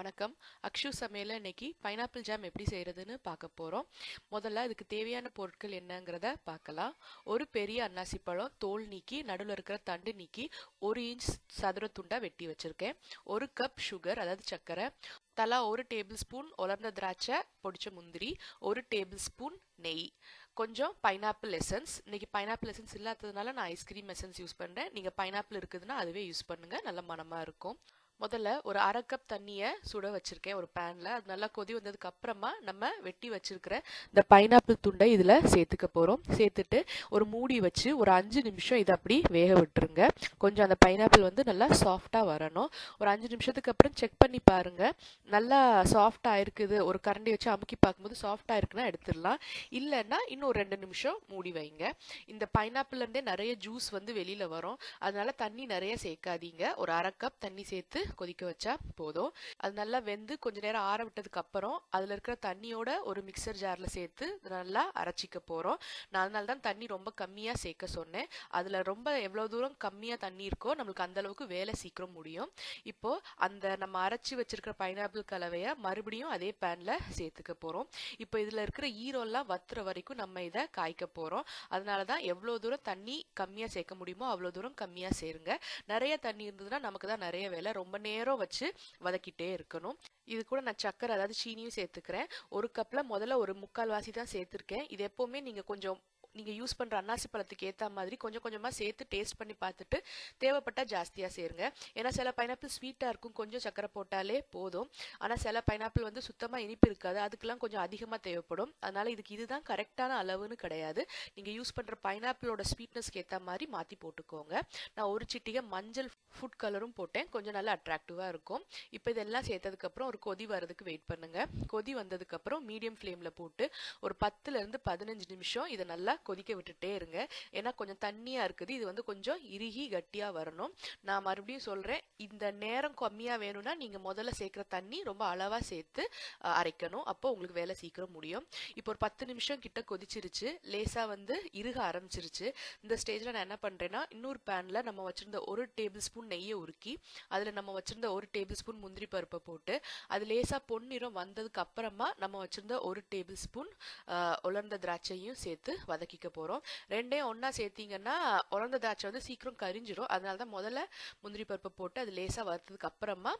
வணக்கம். அக்ஷு சமையல இன்னைக்கு பைனாப்பிள் ஜாம் எப்படி செய்யறதுன்னு பார்க்க போறோம். முதல்ல இதுக்கு தேவையான பொருட்கள் என்னங்கிறத பார்க்கலாம். ஒரு பெரிய அன்னாசி பழம் தோல் நீக்கி நடுவில் இருக்கிற தண்டு நீக்கி ஒரு இன்ச் சதுர துண்டா வெட்டி வச்சிருக்கேன். ஒரு கப் சுகர் அதாவது சர்க்கரை தலா ஒரு டேபிள் ஸ்பூன் உலர்ந்த திராட்சை பொடிச்ச முந்திரி ஒரு டேபிள் ஸ்பூன் நெய். கொஞ்சம் பைனாப்பிள் எசன்ஸ் இன்னைக்கு பைனாப்பிள் எசன்ஸ் இல்லாததுனால நான் ஐஸ்கிரீம் எசன்ஸ் யூஸ் பண்ணுறேன் நீங்கள் பைனாப்பிள் இருக்குதுன்னா அதுவே யூஸ் பண்ணுங்க. நல்ல மனமாக இருக்கும். முதல்ல ஒரு அரை கப் தண்ணியை சுட வச்சிருக்கேன் ஒரு பேனில் அது நல்லா கொதி வந்ததுக்கு அப்புறமா நம்ம வெட்டி வச்சிருக்கிற இந்த பைனாப்பிள் துண்டை இதில் சேர்த்துக்க போகிறோம் சேர்த்துட்டு ஒரு மூடி வச்சு ஒரு அஞ்சு நிமிஷம் இதை அப்படி வேக விட்டுருங்க. கொஞ்சம் அந்த பைனாப்பிள் வந்து நல்லா சாஃப்டாக வரணும். ஒரு அஞ்சு நிமிஷத்துக்கு அப்புறம் செக் பண்ணி பாருங்க. நல்லா சாஃப்டாக இருக்குது. ஒரு கரண்டி வச்சு அமுக்கி பார்க்கும்போது சாஃப்டாக இருக்குன்னா எடுத்துடலாம். இல்லைன்னா இன்னும் ரெண்டு நிமிஷம் மூடி வைங்க. இந்த பைனாப்பிள்லேருந்தே நிறைய ஜூஸ் வந்து வெளியில் வரும். அதனால தண்ணி நிறைய சேர்க்காதீங்க. ஒரு அரை கப் தண்ணி சேர்த்து கொதிக்க வச்சா போதும். அது நல்லா வெந்து கொஞ்ச நேரம் ஆற விட்டதுக்கு அப்புறம் அதில் இருக்கிற தண்ணியோட ஒரு மிக்சர் ஜாரில் சேர்த்து நல்லா அரைச்சிக்க போகிறோம் நான் அதனால தான் தண்ணி ரொம்ப கம்மியாக சேர்க்க சொன்னேன். அதில் ரொம்ப எவ்வளோ தூரம் கம்மியாக தண்ணி இருக்கோ நம்மளுக்கு அந்த அளவுக்கு வேலை சீக்கிரம் முடியும். இப்போ அந்த நம்ம அரைச்சி வச்சிருக்கிற பைனாப்பிள் கலவையை மறுபடியும் அதே பேனில் சேர்த்துக்க போகிறோம் இப்போ இதில் இருக்கிற ஈரோல்லாம் வத்துற வரைக்கும் நம்ம இதை காய்க்க போகிறோம் அதனால தான் எவ்வளோ தூரம் தண்ணி கம்மியாக சேர்க்க முடியுமோ அவ்வளோ தூரம் கம்மியாக சேருங்க. நிறைய தண்ணி இருந்ததுன்னா நமக்கு தான் நிறைய வேலை. ரொம்ப நேரம் வச்சு வதக்கிட்டே இருக்கணும். இது கூட நான் சக்கரை அதாவது சீனியும் சேர்த்துக்கிறேன். ஒரு கப்பில் முதல்ல ஒரு முக்கால் வாசி தான் சேர்த்துருக்கேன். இது எப்போவுமே நீங்கள் கொஞ்சம் நீங்கள் யூஸ் பண்ணுற அன்னாசி பழத்துக்கு ஏற்ற மாதிரி கொஞ்சம் கொஞ்சமாக சேர்த்து டேஸ்ட் பண்ணி பார்த்துட்டு தேவைப்பட்டால் ஜாஸ்தியாக சேருங்க. ஏன்னா சில பைனாப்பிள் ஸ்வீட்டாக இருக்கும். கொஞ்சம் சக்கரை போட்டாலே போதும். ஆனால் சில பைனாப்பிள் வந்து சுத்தமாக இனிப்பு இருக்காது. அதுக்கெல்லாம் கொஞ்சம் அதிகமாக தேவைப்படும். அதனால் இதுக்கு இதுதான் கரெக்டான அளவுன்னு கிடையாது. நீங்கள் யூஸ் பண்ணுற பைனாப்பிளோட ஸ்வீட்னஸ்க்கு ஏற்ற மாதிரி மாற்றி போட்டுக்கோங்க. நான் ஒரு சிட்டிகை மஞ்சள் ஃபுட் கலரும் போட்டேன். கொஞ்சம் நல்லா அட்ராக்டிவாக இருக்கும். இப்போ இதெல்லாம் சேர்த்ததுக்கப்புறம் ஒரு கொதி வரதுக்கு வெயிட் பண்ணுங்கள் கொதி வந்ததுக்கப்புறம் மீடியம் ஃப்ளேமில் போட்டு ஒரு பத்துலேருந்து பதினஞ்சு நிமிஷம் இதை நல்லா கொதிக்க விட்டுட்டே இருங்க. ஏன்னா கொஞ்சம் தண்ணியாக இருக்குது. இது வந்து கொஞ்சம் இறுகி கட்டியாக வரணும். நான் மறுபடியும் சொல்கிறேன் இந்த நேரம் கம்மியாக வேணும்னா நீங்கள் முதல்ல சேர்க்குற தண்ணி ரொம்ப அளவாக சேர்த்து அரைக்கணும். அப்போ உங்களுக்கு வேலை சீக்கிரம் முடியும். இப்போ ஒரு பத்து நிமிஷம் கிட்ட கொதிச்சிருச்சு. லேசாக வந்து இறுக ஆரம்பிச்சிருச்சு. இந்த ஸ்டேஜில் நான் என்ன பண்ணுறேன்னா இன்னொரு பேனில் நம்ம வச்சுருந்த ஒரு டேபிள் ஸ்பூன் நெய்யை உருக்கி அதில் நம்ம வச்சுருந்த ஒரு டேபிள் ஸ்பூன் முந்திரி பருப்பை போட்டு அது லேசாக பொன்னிறம் வந்ததுக்கு அப்புறமா நம்ம வச்சுருந்த ஒரு டேபிள் ஸ்பூன் உலர்ந்த திராட்சையும் சேர்த்து வதக்கிக்க போகிறோம் ரெண்டையும் ஒன்றா சேர்த்திங்கன்னா உலர்ந்த திராட்சை வந்து சீக்கிரம் கரிஞ்சிடும் அதனால தான் முதல்ல முந்திரி பருப்பை போட்டு அது லேசாக வறுத்ததுக்கு அப்புறமா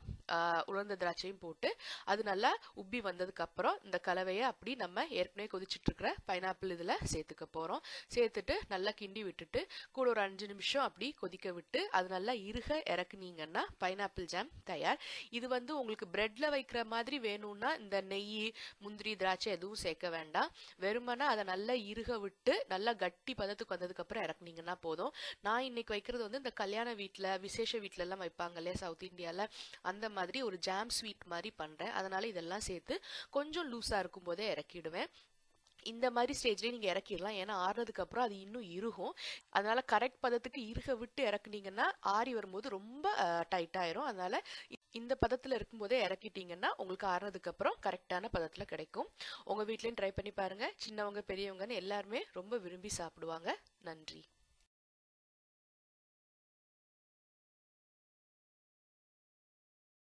உலர்ந்த திராட்சையும் போட்டு அது நல்லா உப்பி வந்ததுக்கு அப்புறம் இந்த கலவையை அப்படி நம்ம ஏற்கனவே கொதிச்சுட்டு இருக்கிற பைனாப்பிள் இதில் சேர்த்துக்க போகிறோம் சேர்த்துட்டு நல்லா கிண்டி விட்டுட்டு கூட ஒரு அஞ்சு நிமிஷம் அப்படி கொதிக்க விட்டு அது நல்லா இறுக இறக்குனீங்கன்னா பைனாப்பிள் ஜாம் தயார். இது வந்து உங்களுக்கு பிரெட்ல வைக்கிற மாதிரி வேணும்னா இந்த நெய் முந்திரி திராட்சை எதுவும் சேர்க்க வேண்டாம். வெறுமனா அதை நல்லா இறுக விட்டு நல்லா கட்டி பதத்துக்கு வந்ததுக்கு அப்புறம் இறக்குனீங்கன்னா போதும். நான் இன்னைக்கு வைக்கிறது வந்து இந்த கல்யாண வீட்டில் விசேஷ வீட்டில எல்லாம் வைப்பாங்க இல்லையா சவுத் இந்தியாவில் அந்த மாதிரி ஒரு ஜாம் ஸ்வீட் மாதிரி பண்ணுறேன் அதனால இதெல்லாம் சேர்த்து கொஞ்சம் லூஸா இருக்கும் போதே இறக்கிடுவேன். இந்த மாதிரி ஸ்டேஜ்லேயே நீங்கள் இறக்கிடலாம். ஏன்னா ஆறுனதுக்கு அப்புறம் அது இன்னும் இருகும் அதனால கரெக்ட் பதத்துக்கு இறுக விட்டு இறக்குனீங்கன்னா ஆறி வரும்போது ரொம்ப டைட் ஆயிரும். அதனால இந்த பதத்தில் இருக்கும்போதே இறக்கிட்டீங்கன்னா உங்களுக்கு ஆறுனதுக்கு அப்புறம் கரெக்டான பதத்தில் கிடைக்கும். உங்கள் வீட்லேயும் ட்ரை பண்ணி பாருங்கள் சின்னவங்க பெரியவங்கன்னு எல்லாருமே ரொம்ப விரும்பி சாப்பிடுவாங்க. நன்றி.